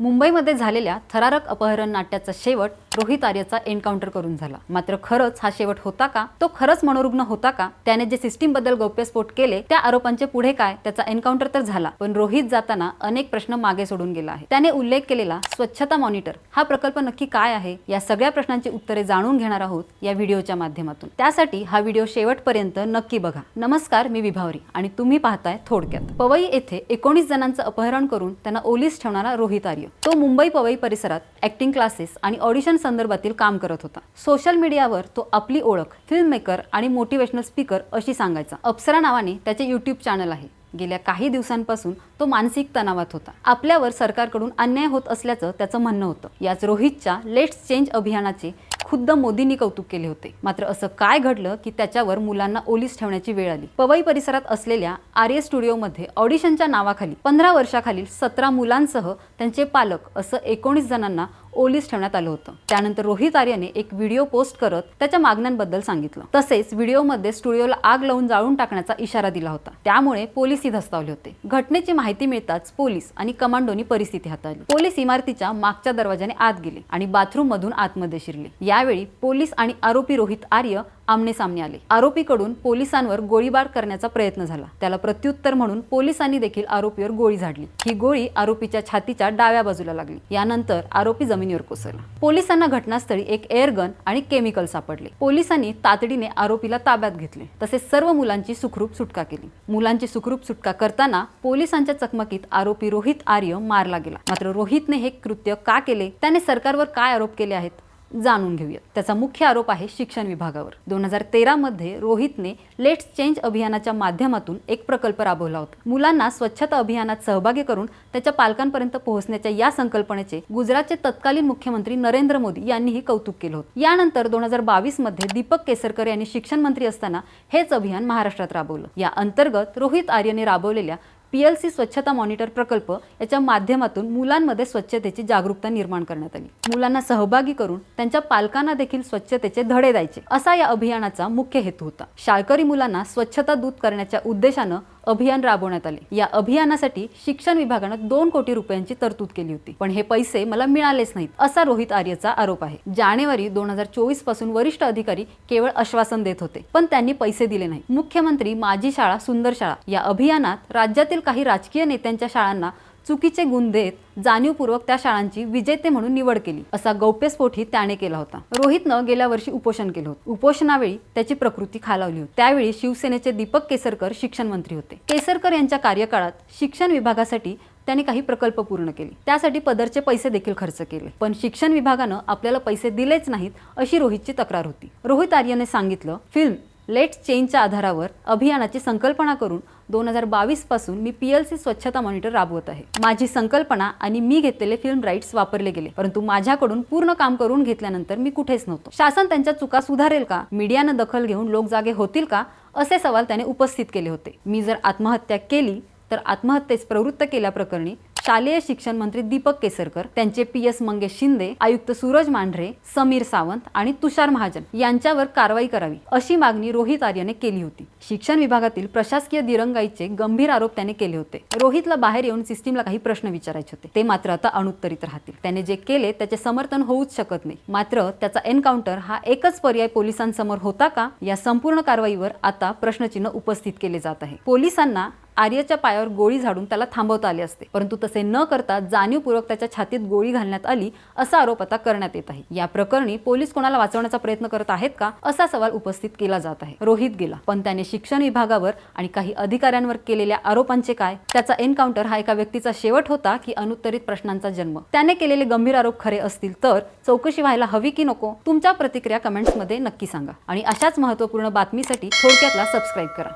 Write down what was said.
मुंबईमध्ये झालेल्या थरारक अपहरण नाट्याचा शेवट रोहित आर्यचा एन्काउंटर करून झाला. मात्र खरंच हा शेवट होता का? तो खरंच मनोरुग्ण होता का? त्याने जे सिस्टीमबद्दल गौप्यस्फोट केले त्या आरोपांचे पुढे काय? त्याचा एन्काउंटर तर झाला पण रोहित जाताना अनेक प्रश्न मागे सोडून गेला आहे. त्याने उल्लेख केलेला स्वच्छता मॉनिटर हा प्रकल्प नक्की काय आहे? या सगळ्या प्रश्नांची उत्तरे जाणून घेणार आहोत या व्हिडिओच्या माध्यमातून. त्यासाठी हा व्हिडिओ शेवटपर्यंत नक्की बघा. नमस्कार मी विभावरी आणि तुम्ही पाहताय थोडक्यात. पवई येथे एकोणीस जणांचं अपहरण करून त्यांना ओलीस ठेवणारा रोहित आर्य. तो मुंबई पवई परिसरात ऍक्टिंग क्लासेस आणि ऑडिशन संदर्भातील काम करत होता. सोशल मीडियावर तो आपली ओळख फिल्म मेकर आणि मोटिवेशनल स्पीकर अशी सांगायचा. अप्सरा नावाने त्याचे युट्यूब चॅनल आहे. गेल्या काही दिवसांपासून तो मानसिक तणावात होता. आपल्यावर सरकारकडून अन्याय होत असल्याचं त्याचं म्हणणं होतं. याच रोहितच्या लेट्स चेंज अभियानाचे खुद्द मोदींनी कौतुक केले होते. मात्र असं काय घडलं की त्याच्यावर मुलांना ओलीस ठेवण्याची वेळ आली. पवई परिसरात असलेल्या आर्य स्टुडिओमध्ये ऑडिशनच्या नावाखाली पंधरा वर्षाखालील सतरा मुलांसह त्यांचे पालक असं एकोणीस जणांना ओलीस ठेवण्यात आलं होतं. त्यानंतर रोहित आर्यने एक व्हिडिओ पोस्ट करत त्याच्या मागण्यांबद्दल सांगितलं. तसेच व्हिडिओमध्ये स्टुडिओला आग लावून जाळून टाकण्याचा इशारा दिला होता. त्यामुळे पोलिसही धस्तावले होते. घटनेची माहिती मिळताच पोलीस आणि कमांडोनी परिस्थिती हाताळली. पोलीस इमारतीच्या मागच्या दरवाजाने आत गेले आणि बाथरूम मधून आतमध्ये शिरले. यावेळी पोलीस आणि आरोपी रोहित आर्य आमनेसामने आले. आरोपीकडून पोलिसांवर गोळीबार करण्याचा प्रयत्न झाला. त्याला प्रत्युत्तर म्हणून पोलिसांनी देखील आरोपीवर गोळी झाडली. ही गोळी आरोपीच्या छातीच्या डाव्या बाजूला लागली. यानंतर आरोपी जमिनीवर कोसळला. पोलिसांना घटनास्थळी एक एअरगन आणि केमिकल सापडले. पोलिसांनी तातडीने आरोपीला ताब्यात घेतले. तसेच सर्व मुलांची सुखरूप सुटका केली. मुलांची सुखरूप सुटका करताना पोलिसांच्या चकमकीत आरोपी रोहित आर्य मारला गेला. मात्र रोहितने हे कृत्य का केले? त्याने सरकारवर काय आरोप केले आहेत? जाणून घेऊयात. त्याचा मुख्य आरोप आहे शिक्षण विभागावर. दोन हजार तेरामध्ये रोहितने लेट्स चेंज अभियानाच्या माध्यमातून एक प्रकल्प राबवला होता. मुलांना स्वच्छता अभियानात सहभागी करून त्याच्या पालकांपर्यंत पोहोचण्याच्या या संकल्पनेचे गुजरातचे तत्कालीन मुख्यमंत्री नरेंद्र मोदी यांनीही कौतुक केलं होतं. यानंतर दोन हजार बावीसमध्ये दीपक केसरकर यांनी शिक्षण मंत्री असताना हेच अभियान महाराष्ट्रात राबवलं. या अंतर्गत रोहित आर्यने राबवलेल्या पी एल सी स्वच्छता मॉनिटर प्रकल्प याच्या माध्यमातून मुलांमध्ये स्वच्छतेची जागरूकता निर्माण करण्यात आली. मुलांना सहभागी करून त्यांच्या पालकांना देखील स्वच्छतेचे धडे द्यायचे. असा या अभियानाचा मुख्य हेतू होता. शाळकरी मुलांना स्वच्छता दूत करण्याच्या उद्देशानं अभियान राबवण्यात आले. या अभियानासाठी शिक्षण विभागानं दोन कोटी रुपयांची तरतूद केली होती. पण हे पैसे मला मिळालेच नाहीत असा रोहित आर्यचा आरोप आहे. जानेवारी दोन हजार चोवीसपासून वरिष्ठ अधिकारी केवळ आश्वासन देत होते पण त्यांनी पैसे दिले नाही मुख्यमंत्री माझी शाळा सुंदर शाळा या अभियानात राज्यातील काही राजकीय नेत्यांच्या शाळांना चुकीचे गुण देत जाणीवपूर्वक त्या शाळांची विजेते म्हणून निवड केली. असा गौप्यस्फोटही त्याने केला होता. रोहितनं गेल्या वर्षी उपोषण केलं होतं. उपोषणावेळी त्याची प्रकृती खालावली होती. त्यावेळी शिवसेनेचे दीपक केसरकर शिक्षण मंत्री होते. केसरकर यांच्या कार्यकाळात शिक्षण विभागासाठी त्यांनी काही प्रकल्प पूर्ण केले. त्यासाठी पदरचे पैसे देखील खर्च केले. पण शिक्षण विभागानं आपल्याला पैसे दिलेच नाहीत अशी रोहितची तक्रार होती. रोहित आर्यने सांगितलं फिल्म लेट्स चेंजच्या आधारावर अभियानाची संकल्पना करून दोन हजार बावीसपासून मी सी स्वच्छता मॉनिटर राबवत आहे. माझी संकल्पना आणि मी घेतलेले फिल्म राईट्स वापरले गेले. परंतु माझ्याकडून पूर्ण काम करून घेतल्यानंतर मी कुठेच नव्हतो. शासन त्यांच्या चुका सुधारेल का? मीडियानं दखल घेऊन लोक जागे होतील का? असे सवाल त्याने उपस्थित केले होते. मी जर आत्महत्या केली तर आत्महत्येस प्रवृत्त केल्याप्रकरणी शालेय शिक्षण मंत्री दीपक केसरकर त्यांचे पी एस मंगेश शिंदे आयुक्त सूरज मांढरे समीर सावंत आणि तुषार महाजन यांच्यावर कारवाई करावी अशी मागणी रोहित आर्यने केली होती. शिक्षण विभागातील प्रशासकीय दिरंगाईचे गंभीर आरोप त्याने केले होते. रोहितला बाहेर येऊन सिस्टीमला काही प्रश्न विचारायचे होते. ते मात्र आता अनुत्तरित राहतील. त्याने जे केले त्याचे समर्थन होऊच शकत नाही. मात्र त्याचा एन्काउंटर हा एकच पर्याय पोलिसांसमोर होता का या संपूर्ण कारवाईवर आता प्रश्नचिन्ह उपस्थित केले जात आहे. पोलिसांना आर्यच्या पायावर गोळी झाडून त्याला थांबवता आले असते. परंतु तसे न करता जाणीवपूर्वक त्याच्या छातीत गोळी घालण्यात आली असा आरोप आता करण्यात येत आहे. या प्रकरणी पोलीस कोणाला वाचवण्याचा प्रयत्न करत आहेत का असा सवाल उपस्थित केला जात आहे. रोहित गेला पण त्याने शिक्षण विभागावर आणि काही अधिकाऱ्यांवर केलेल्या आरोपांचे काय? त्याचा एन्काउंटर हा एका व्यक्तीचा शेवट होता की अनुत्तरित प्रश्नांचा जन्म? त्याने केलेले गंभीर आरोप खरे असतील तर चौकशी व्हायला हवी की नको? तुमच्या प्रतिक्रिया कमेंट्समध्ये नक्की सांगा. आणि अशाच महत्त्वपूर्ण बातमीसाठी थोडक्यातला सबस्क्राईब करा.